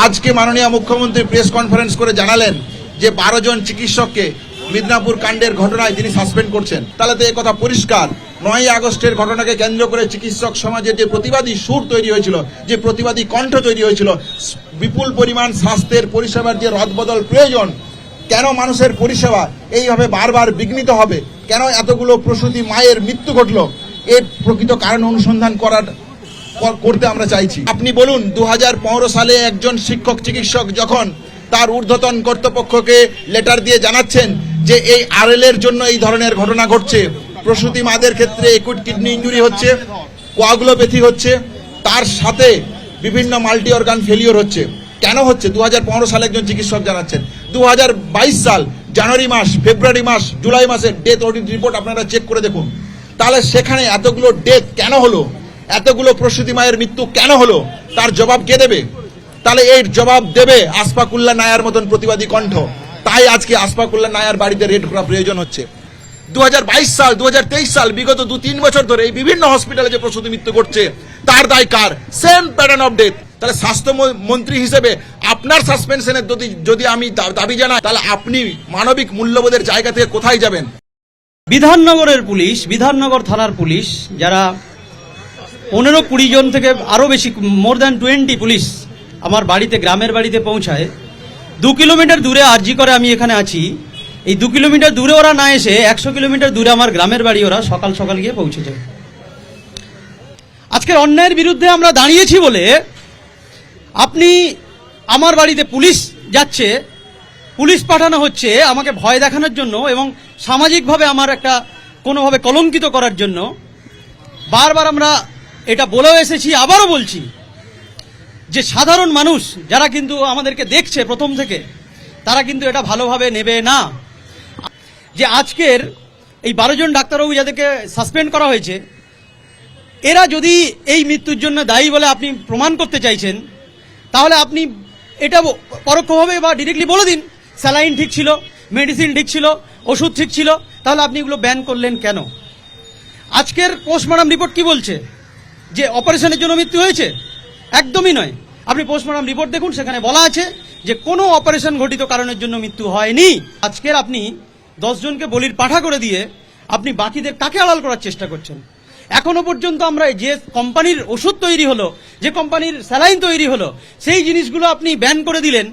আজকে মাননীয় মুখ্যমন্ত্রী প্রেস কনফারেন্স করে জানালেন যে বারো জন চিকিৎসককে মিদনাপুর কাণ্ডের ঘটনায় তিনি সাসপেন্ড করছেন। তাহলে তো কথা পরিষ্কার। নয় আগস্টের ঘটনাকে কেন্দ্র করে চিকিৎসক সমাজের যে প্রতিবাদী সুর তৈরি হয়েছিল, যে প্রতিবাদী কণ্ঠ তৈরি হয়েছিল, বিপুল পরিমাণ স্বাস্থ্যের পরিষেবার যে রদবদল প্রয়োজন, কেন মানুষের পরিষেবা এইভাবে বারবার বিঘ্নিত হবে, কেন এতগুলো প্রসূতি মায়ের মৃত্যু ঘটলো, এর প্রকৃত কারণ অনুসন্ধান করার কর- করতে আমরা চাইছি। আপনি বলুন দু হাজার পনেরো সালে একজন শিক্ষক, চিকিৎসক যখন তার ঊর্ধ্বতন কর্তৃপক্ষকে লেটার দিয়ে জানাচ্ছেন যে এই আরএল এর জন্য এই ধরনের ঘটনা ঘটছে, প্রসূতি মাদের ক্ষেত্রে একুট কিডনি ইঞ্জুরি হচ্ছে কোয়াগুলোপ্যাথি হচ্ছে, তার সাথে বিভিন্ন মাল্টি অর্গান ফেলিওর হচ্ছে। কেন হচ্ছে? দু হাজার পনেরো সালে একজন চিকিৎসক জানাচ্ছেন। দু হাজার বাইশ সাল, জানুয়ারি মাস, ফেব্রুয়ারি মাস, জুলাই মাসের ডেথ অডিট রিপোর্ট আপনারা চেক করে দেখুন। তাহলে সেখানে এতগুলো ডেথ কেন হলো? এতগুলো প্রসূতি মায়ের মৃত্যু কেন হলো? তার জবাব কে দেবে? তাহলে এর জবাব দেবে আসফাকুল্লাহ নায়ার মতন প্রতিবাদী কণ্ঠ। তাই আজকে আসফাকুল্লাহ নায়ার বাড়িতে রেড করা প্রয়োজন হচ্ছে। দুহাজার বাইশ সাল, দুহাজার তেইশ সাল, বিগত দু তিন বছর ধরে এই বিভিন্ন হসপিটালে যে প্রসূতি মৃত্যু ঘটছে, তার দায় কার? সেম প্যাটার্ন অফ ডেথ তাহলে স্বাস্থ্য মন্ত্রী হিসেবে আপনার সাসপেনশনের যদি যদি আমি দাবি জানাই, তাহলে আপনি মানবিক মূল্যবোধের জায়গা থেকে কোথায় যাবেন? বিধাননগরের পুলিশ, বিধাননগর থানার পুলিশ, যারা পনেরো কুড়ি জন থেকে আরও বেশি মোর দ্যান টোয়েন্টি পুলিশ আমার বাড়িতে, গ্রামের বাড়িতে পৌঁছায়। দু কিলোমিটার দূরে আরজি করে আমি এখানে আছি। এই দু কিলোমিটার দূরে ওরা না এসে, একশো কিলোমিটার দূরে আমার গ্রামের বাড়ি ওরা সকাল সকাল গিয়ে পৌঁছে যায় আজকের অন্যায়ের বিরুদ্ধে আমরা দাঁড়িয়েছি বলে আপনি আমার বাড়িতে পুলিশ যাচ্ছে, পুলিশ পাঠানো হচ্ছে, আমাকে ভয় দেখানোর জন্য এবং সামাজিকভাবে আমার একটা কোনোভাবে কলঙ্কিত করার জন্য। বারবার আমরা এটা বলেও এসেছি, আবারও বলছি যে সাধারণ মানুষ যারা কিন্তু আমাদেরকে দেখছে প্রথম থেকে, তারা কিন্তু এটা ভালোভাবে নেবে না। যে আজকের এই বারো জন ডাক্তারবাবু যাদেরকে সাসপেন্ড করা হয়েছে, এরা যদি এই মৃত্যুর জন্য দায়ী বলে আপনি প্রমাণ করতে চাইছেন, তাহলে আপনি এটা পরোক্ষভাবে বা ডিরেক্টলি বলে দিন, স্যালাইন ঠিক ছিল মেডিসিন ঠিক ছিল, ওষুধ ঠিক ছিল, তাহলে আপনি এগুলো ব্যান করলেন কেন? আজকের পোস্টমর্টম রিপোর্ট কি বলছে? যে অপারেশনের জন্য মৃত্যু হয়েছে, একদমই নয়। আপনি পোস্টমর্টম রিপোর্ট দেখুন, সেখানে বলা আছে যে কোনো অপারেশন ঘটিত কারণের জন্য মৃত্যু হয়নি। আজকের আপনি দশজনকে বলির পাঠা করে দিয়ে আপনি বাকিদের কাকে আড়াল করার চেষ্টা করছেন? এখনও পর্যন্ত আমরা যে কোম্পানির ওষুধ তৈরি হলো, যে কোম্পানির স্যালাইন তৈরি হলো, সেই জিনিসগুলো আপনি ব্যান করে দিলেন।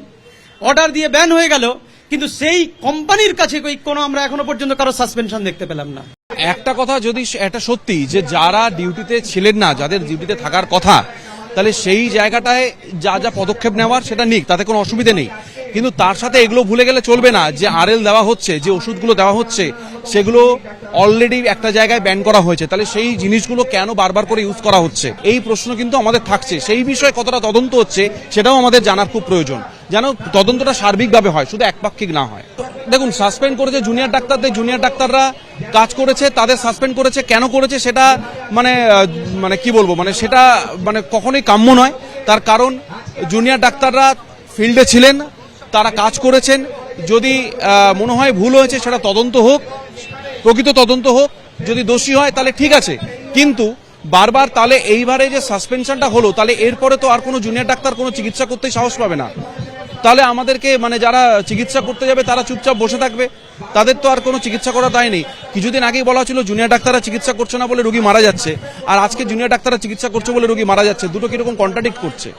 অর্ডার দিয়ে ব্যান হয়ে গেল, কিন্তু সেই কোম্পানির কাছে কোনো আমরা এখনও পর্যন্ত কারও সাসপেনশন দেখতে পেলাম না। একটা কথা যদি এটা সত্যি যে যারা ডিউটিতে ছিলেন না, যাদের ডিউটিতে থাকার কথা, তাহলে সেই জায়গাটায় যা যা পদক্ষেপ নেওয়ার সেটা নিক, তাতে কোনো অসুবিধে নেই। কিন্তু তার সাথে এগুলো ভুলে গেলে চলবে না, যে আরএল দেওয়া হচ্ছে, যে ওষুধগুলো দেওয়া হচ্ছে, সেগুলো অলরেডি একটা জায়গায় ব্যান করা হয়েছে। তাহলে সেই জিনিসগুলো কেন বারবার করে ইউজ করা হচ্ছে? এই প্রশ্ন কিন্তু আমাদের থাকছে। সেই বিষয়ে কতটা তদন্ত হচ্ছে, সেটাও আমাদের জানার খুব প্রয়োজন। যেন তদন্তটা সার্বিকভাবে হয়, শুধু একপাক্ষিক না হয়। দেখুন সাসপেন্ড করেছে জুনিয়র ডাক্তারদের জুনিয়র ডাক্তাররা কাজ করেছে, তাদের সাসপেন্ড করেছে, কেন করেছে সেটা মানে মানে কি বলব মানে সেটা মানে কখনোই কাম্য নয়। তার কারণ জুনিয়র ডাক্তাররা ফিল্ডে ছিলেন, তারা কাজ করেছেন। যদি মনে হয় ভুল হয়েছে, সেটা তদন্ত হোক, প্রকৃত তদন্ত হোক, যদি দোষী হয়, তাহলে ঠিক আছে। কিন্তু, বারবার তাহলে এইবারে যে সাসপেনশনটা হলো, তাহলে এরপরে তো আর কোনো জুনিয়র ডাক্তার কোনো চিকিৎসা করতে সাহস পাবে না। তাহলে আমাদেরকে মানে যারা চিকিৎসা করতে যাবে, তারা চুপচাপ বসে থাকবে। তাদের তো আর কোনো চিকিৎসা করা দায় নেই। কিছুদিন আগেই বলা হচ্ছিল জুনিয়র ডাক্তাররা চিকিৎসা করছে না বলে রোগী মারা যাচ্ছে। আর আজকে জুনিয়র ডাক্তাররা চিকিৎসা করছে বলে রোগী মারা যাচ্ছে। দুটো কীরকম কন্ট্রাডিক্ট করছে।